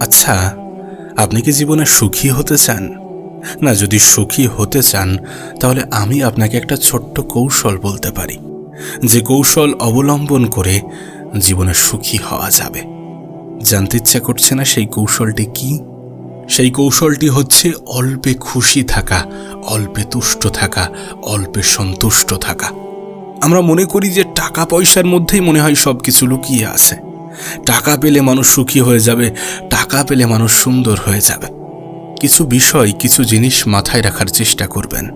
আচ্ছা আপনি কি জীবনে সুখী হতে চান? না, যদি সুখী হতে চান, তাহলে আমি আপনাকে একটা ছোট্ট কৌশল বলতে পারি। যে কৌশল অবলম্বন করে জীবনে সুখী হওয়া যাবে। জানতে ইচ্ছা করছে না সেই কৌশলটি কি? সেই কৌশলটি হচ্ছে অল্পে খুশি থাকা, অল্পে তুষ্ট থাকা, অল্পে সন্তুষ্ট থাকা। আমরা মনে করি যে টাকা পয়সার মধ্যেই মনে হয় সব কিছু লুকিয়ে আছে। টাকা পেলে মানুষ সুখী হয়ে যাবে, টাকা পেলে মানুষ সুন্দর হয়ে যাবে। কিছু বিষয়, কিছু জিনিস মাথায় রাখার চেষ্টা করবেন।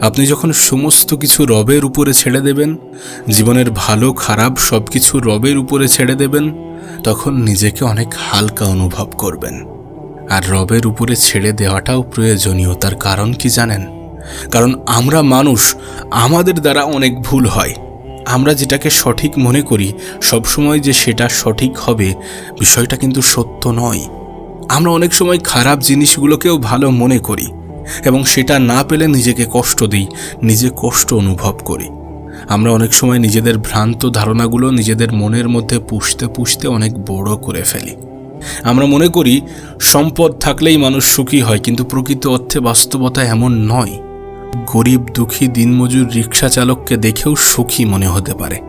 আপনি যখন সমস্ত কিছু রবের উপরে ছেড়ে দেবেন, জীবনের ভালো, খারাপ সব কিছু রবের উপরে ছেড়ে দেবেন, তখন নিজেকে অনেক হালকা অনুভব করবেন। আর রবের উপরে ছেড়ে দেওয়াটাও প্রয়োজনীয়, তার কারণ কি জানেন? কারণ আমরা মানুষ, আমাদের দ্বারা অনেক ভুল হয়। আমরা যেটাকে সঠিক মনে করি, সবসময় যে সেটা সঠিক হবে, বিষয়টা কিন্তু সত্য নয়। আমরা অনেক সময় খারাপ জিনিসগুলোকেও ভালো মনে করি এবং সেটা না পেলে নিজেকে কষ্ট দিই, নিজে কষ্ট অনুভব করি। আমরা অনেক সময় নিজেদের ভ্রান্ত ধারণাগুলো নিজেদের মনের মধ্যে পুষতে পুষতে অনেক বড় করে ফেলি। আমরা মনে করি, সম্পদ থাকলেই মানুষ সুখী হয়, কিন্তু প্রকৃত অর্থে বাস্তবতা এমন নয়। গরিব দুঃখী দিনমজুর রিক্সা চালককে দেখেও সুখী মনে হতে পারে।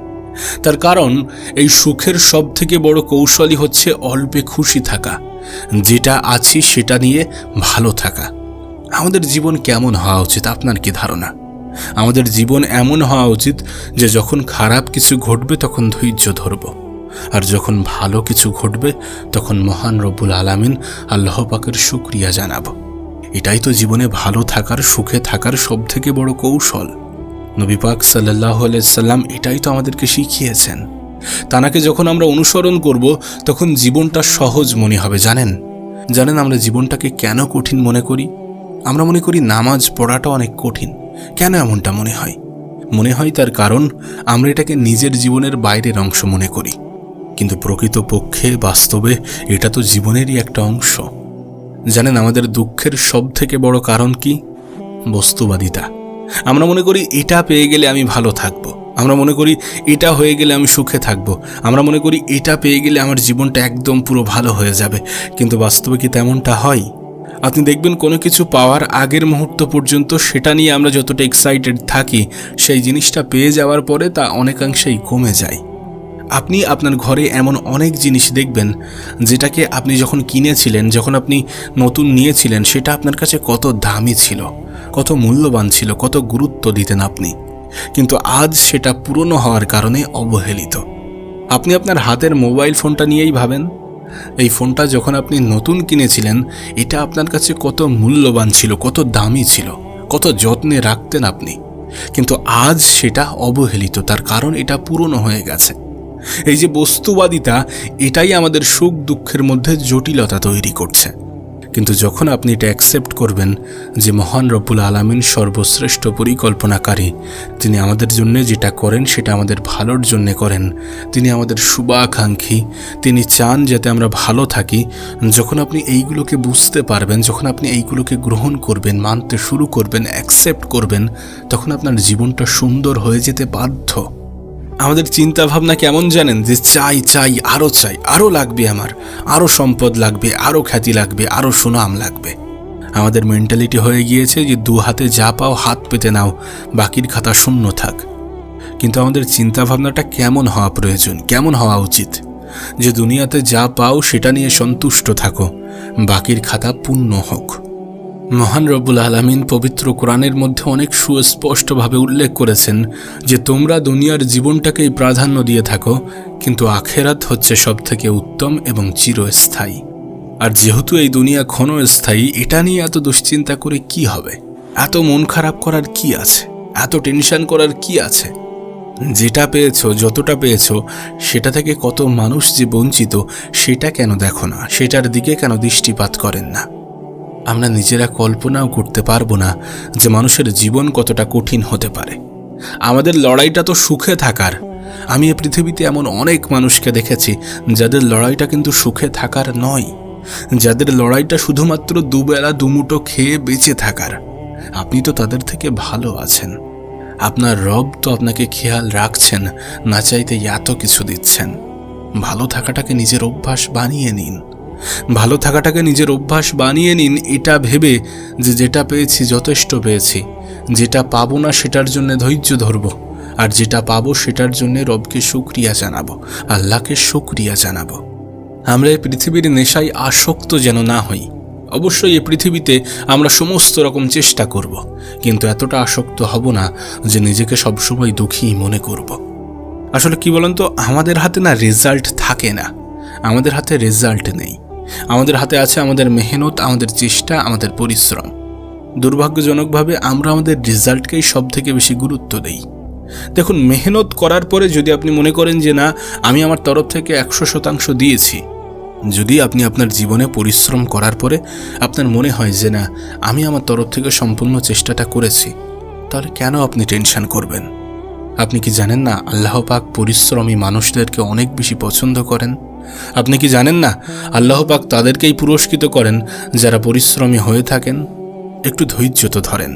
তার কারণ, এই সুখের সব থেকে বড় কৌশলই হচ্ছে অল্পে খুশি থাকা। যেটা আছি সেটা নিয়ে ভালো থাকা। আমাদের জীবন কেমন হওয়া উচিত, আপনার কি ধারণা? আমাদের জীবন এমন হওয়া উচিত যে যখন খারাপ কিছু ঘটবে তখন ধৈর্য ধরব। আর যখন ভালো কিছু ঘটবে তখন মহান রব্বুল আলামিন আল্লাহ পাকের শুক্রিয়া জানাব। এটাই তো জীবনে ভালো থাকার, সুখে থাকার সব থেকে বড় কৌশল। নবী পাক সাল্লাহ সাল্লাম এটাই তো আমাদেরকে শিখিয়েছেন। তানাকে যখন আমরা অনুসরণ করব, তখন জীবনটা সহজ মনে হবে, জানেন? জানেন আমরা জীবনটাকে কেন কঠিন মনে করি? আমরা মনে করি নামাজ পড়াটা অনেক কঠিন। কেন এমনটা মনে হয়? মনে হয় তার কারণ, আমরা এটাকে নিজের জীবনের বাইরের অংশ মনে করি। কিন্তু প্রকৃত পক্ষে বাস্তবে, এটা তো জীবনেরই একটা অংশ। জানেন আমাদের দুঃখের সব থেকে বড় কারণ কি? বস্তুবাদিতা। আমরা মনে করি এটা পেয়ে গেলে আমি ভালো থাকব। আমরা মনে করি এটা হয়ে গেলে আমি সুখে থাকব। আমরা মনে করি এটা পেয়ে গেলে আমার জীবনটা একদম পুরো ভালো হয়ে যাবে। কিন্তু বাস্তবে কি তেমনটা হয়? আপনি দেখবেন কোনো কিছু পাওয়ার আগের মুহূর্ত পর্যন্ত সেটা নিয়ে আমরা যতটা এক্সাইটেড থাকি, সেই জিনিসটা পেয়ে যাওয়ার পরে তা অনেকাংশেই কমে যায়। আপনি আপনার ঘরে এমন অনেক জিনিস দেখবেন যেটাকে আপনি যখন কিনেছিলেন, যখন আপনি নতুন নিয়েছিলেন, সেটা আপনার কাছে কত দামি ছিল, কত মূল্যবান ছিল, কত গুরুত্ব দিতেন আপনি। কিন্তু আজ সেটা পুরনো হওয়ার কারণে অবহেলিত। আপনি আপনার হাতের মোবাইল ফোনটা নিয়েই ভাবেন, এই ফোনটা যখন আপনি নতুন কিনেছিলেন, এটা আপনার কাছে কত মূল্যবান ছিল, কত দামি ছিল, কত যত্নে রাখতেন আপনি। কিন্তু আজ সেটা অবহেলিত, তার কারণ এটা পুরনো হয়ে গেছে। এই যে বস্তুবাদিতা, এটাই আমাদের সুখ দুঃখের মধ্যে জটিলতা তৈরি করছে। কিন্তু যখন আপনি এটা অ্যাকসেপ্ট করবেন যে মহান রব্বুল আলমিন সর্বশ্রেষ্ঠ পরিকল্পনাকারী, তিনি আমাদের জন্য যেটা করেন সেটা আমাদের ভালোর জন্যে করেন, তিনি আমাদের শুভাকাঙ্ক্ষী, তিনি চান যাতে আমরা ভালো থাকি, যখন আপনি এইগুলোকে বুঝতে পারবেন, যখন আপনি এইগুলোকে গ্রহণ করবেন, মানতে শুরু করবেন অ্যাকসেপ্ট করবেন, তখন আপনার জীবনটা সুন্দর হয়ে যেতে বাধ্য। আমাদের চিন্তা ভাবনা কেমন জানেন? যে চাই চাই আরও চাই আরও লাগবে আমার। আরও সম্পদ লাগবে আরও খ্যাতি লাগবে আরও সুনাম লাগবে। আমাদের মেন্টালিটি হয়ে গিয়েছে যে দু হাতে যা পাও, হাত পেতে নাও, বাকির খাতা শূন্য থাক। কিন্তু আমাদের চিন্তা ভাবনাটা কেমন হওয়া প্রয়োজন, কেমন হওয়া উচিত? যে দুনিয়াতে যা পাও, সেটা নিয়ে সন্তুষ্ট থাকো, বাকির খাতা পূর্ণ হোক। মহান রব্বুল আলমিন পবিত্র কোরআনের মধ্যে অনেক সুস্পষ্টভাবে উল্লেখ করেছেন যে তোমরা দুনিয়ার জীবনটাকেই প্রাধান্য দিয়ে থাকো, কিন্তু আখেরাত হচ্ছে সবথেকে উত্তম এবং চিরস্থায়ী। আর যেহেতু এই দুনিয়া ক্ষণস্থায়ী, এটা নিয়ে এত দুশ্চিন্তা করে কি হবে? এত মন খারাপ করার কি আছে? এত টেনশন করার কি আছে? যেটা পেয়েছ, যতটা পেয়েছ, সেটা থেকে কত মানুষ যে বঞ্চিত, সেটা কেন দেখো না? সেটার দিকে কেন দৃষ্টিপাত করেন না? আমরা নিজেরা কল্পনাও করতে পারব না যে মানুষের জীবন কতটা কঠিন হতে পারে। আমাদের লড়াইটা তো সুখে থাকার। আমি এ পৃথিবীতে এমন অনেক মানুষকে দেখেছি যাদের লড়াইটা কিন্তু সুখে থাকার নয়। যাদের লড়াইটা শুধুমাত্র দুবেলা দুমুটো খেয়ে বেঁচে থাকার। আপনি তো তাদের থেকে ভালো আছেন। আপনার রব তো আপনাকে খেয়াল রাখছেন, না চাইতে এত কিছু দিচ্ছেন। ভালো থাকাটাকে নিজের অভ্যাস বানিয়ে নিন। ভালো থাকাটাকে নিজের অভ্যাস বানিয়ে নিন, এটা ভেবে যে যেটা পেয়েছি যথেষ্ট পেয়েছি। যেটা পাবো না সেটার জন্য ধৈর্য ধরব, আর যেটা পাবো সেটার জন্য রবকে শুক্রিয়া জানাব, আল্লাহকে শুক্রিয়া জানাব। আমরা এই পৃথিবীর নেশায় আসক্ত যেন না হই। অবশ্যই এই পৃথিবীতে আমরা সমস্ত রকম চেষ্টা করব, কিন্তু এতটা আসক্ত হব না যে নিজেকে সবসময় দুঃখী মনে করব। আসলে কি বলেন তো, আমাদের হাতে না রেজাল্ট থাকে না। আমাদের হাতে রেজাল্ট নেই। আমাদের হাতে আছে আমাদের মেহনত, আমাদের চেষ্টা, আমাদের পরিশ্রম। দুর্ভাগ্যজনকভাবে আমরা আমাদের রেজাল্টকেই সব থেকে বেশি গুরুত্ব দেই। দেখুন, মেহনত করার পরে যদি আপনি মনে করেন যে, না, আমি আমার তরফ থেকে একশো শতাংশ দিয়েছি। যদি আপনি আপনার জীবনে পরিশ্রম করার পরে আপনার মনে হয় যে, না, আমি আমার তরফ থেকে সম্পূর্ণ চেষ্টাটা করেছি, তাহলে কেন আপনি টেনশন করবেন? আপনি কি জানেন না, আল্লাহ পাক পরিশ্রমী মানুষদেরকে অনেক বেশি পছন্দ করেন? আপনি কি জানেন না? আল্লাহ পাক তাদেরকেই পুরস্কৃত করেন যারা পরিশ্রমী হয়ে থাকেন। একটু ধৈর্য তো ধরেন।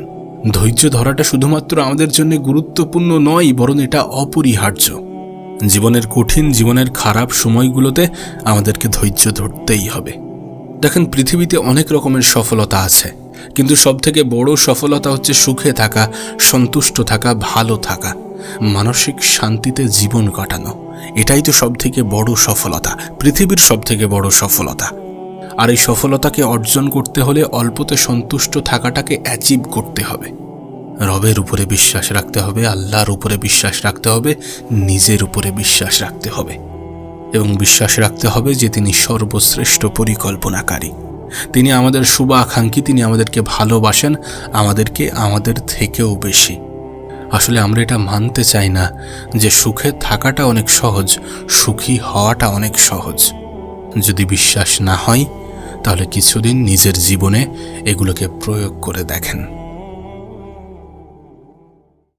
ধৈর্য ধরাটা শুধুমাত্র আমাদের জন্য গুরুত্বপূর্ণ নয়, বরং এটা অপরিহার্য। জীবনের কঠিন, জীবনের খারাপ সময়গুলোতে আমাদেরকে ধৈর্য ধরতেই হবে। দেখেন, পৃথিবীতে অনেক রকমের সফলতা আছে, কিন্তু সবথেকে বড় সফলতা হচ্ছে সুখে থাকা, সন্তুষ্ট থাকা, ভালো থাকা। মানসিক শান্তিতে জীবন কাটানো। এটাই তো সবথেকে বড় সফলতা, পৃথিবীর সবথেকে বড় সফলতা। আর এই সফলতাকে অর্জন করতে হলে অল্পতে সন্তুষ্ট থাকাটাকে অ্যাচিভ করতে হবে। রবের উপরে বিশ্বাস রাখতে হবে, আল্লাহর উপরে বিশ্বাস রাখতে হবে, নিজের উপরে বিশ্বাস রাখতে হবে। এবং বিশ্বাস রাখতে হবে যে তিনি সর্বশ্রেষ্ঠ পরিকল্পনাকারী। তিনি আমাদের শুভাকাঙ্ক্ষী, তিনি আমাদেরকে ভালোবাসেন, আমাদেরকে আমাদের থেকেও বেশি। আসলে আমরা এটা মানতে চাই না যে সুখে থাকাটা অনেক সহজ, সুখী হওয়াটা অনেক সহজ। যদি বিশ্বাস না হয়, তাহলে কিছুদিন নিজের জীবনে এগুলোকে প্রয়োগ করে দেখেন।